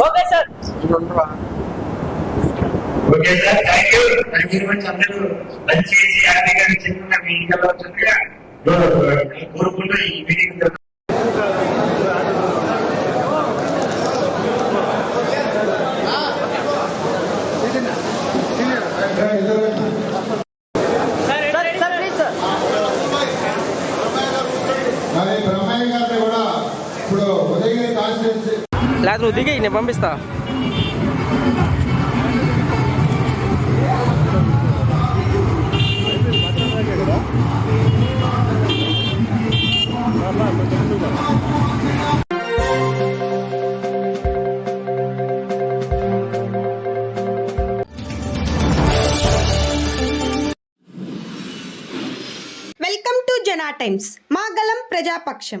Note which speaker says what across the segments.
Speaker 1: Okay sir.
Speaker 2: Okay sir thank you thank you much అందరూ చేసి హ్యాపీగా చిన్న మీ ఇంట్లో వచ్చిందిగా కోరుకుంటూ ఈ meeting
Speaker 1: sir sir please sir
Speaker 3: మరి బ్రహ్మయ్య గారిని కూడా ఇప్పుడు ఉదయగిరి కాన్స్టిట్యూన్సీ
Speaker 4: లేదా నువ్వు దిగి నేను పంపిస్తా
Speaker 5: వెల్కమ్ టు జనా టైమ్స్ మా గలం ప్రజాపక్షం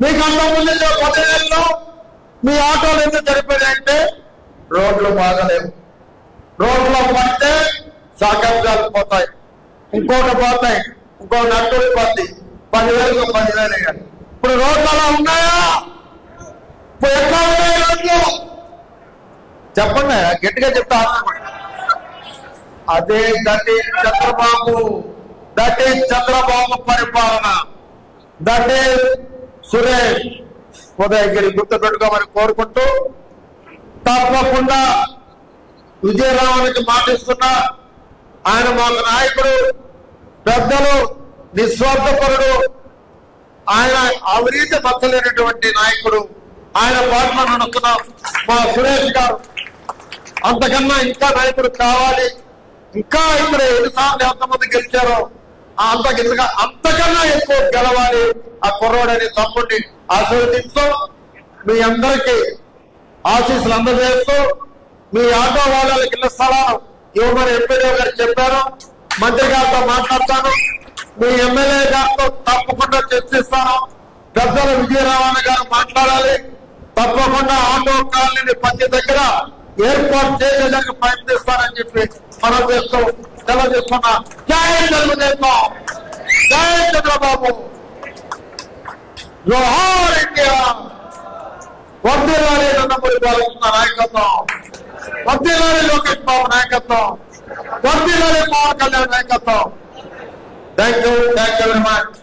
Speaker 6: మీకు అంతకుముందు పదివేలలో మీ ఆటోలు ఎందుకు జరిపేది అంటే రోడ్లు బాగలేవు. రోడ్లో పడితే సగం కలిపోతాయి ఇంకోటి పోతాయి. ఇంకో నట్టులు పోతాయి పదివేలకు పదివేలు ఇప్పుడు రోడ్లు అలా ఉన్నాయా? ఇప్పుడు ఎట్లా ఉన్నాయి రోడ్లు? చెప్పండి గట్టిగా చెప్తా అదే that Chandrababu that is Chandrababu పరిపాలన. దట్ సురేష్ ఉదయగిరి గుర్తుపెట్టుకోమని కోరుకుంటూ తప్పకుండా విజయరావునికి మాటిస్తున్నా ఆయన మాకు నాయకుడు పెద్దలు నిస్వార్థపరుడు ఆయన అవినీతి పచ్చలేనటువంటి నాయకుడు ఆయన పాటలో నడుస్తున్న మా సురేష్ గారు. అంతకన్నా ఇంకా నాయకుడు కావాలి. ఇంకా ఇక్కడ ఎన్నిసార్లు ఎంతమంది గెలిచారో ఆ అంతకి అంతకన్నా ఎక్కువ గెలవాలి ఆ కుర్రోడని తమ్ముడిని ఆశీర్వదిస్తూ మీ అందరికీ ఆశీస్సులు అందజేస్తూ మీ ఆటో వాళ్ళకి ఇళ్ళ స్థలాలు ఇవ్వమని ఎంపీడీఓ గారు చెప్పారు. మంత్రి గారితో మాట్లాడతాను. మీ ఎమ్మెల్యే గారితో తప్పకుండా చర్చిస్తాను. పెద్దల విజయరామన్న గారు మాట్లాడాలి. తప్పకుండా ఆటో కాలనీ ప్రతి దగ్గర ఏర్పాటు చేసేందుకు ప్రయత్నిస్తానని చెప్పి మనం చేస్తూ సెలవు చేస్తున్నా జై తెలుగుదేశం జై చంద్రబాబు. జోహార్ ఇండియా. వర్దిల్లాలి నందమూరి బాలకృష్ణ నాయకత్వం. వర్దిల్లాలి లోకేష్ బాబు నాయకత్వం. వర్దిల్లాలి పవన్ కళ్యాణ్ నాయకత్వం. Thank you thank you very much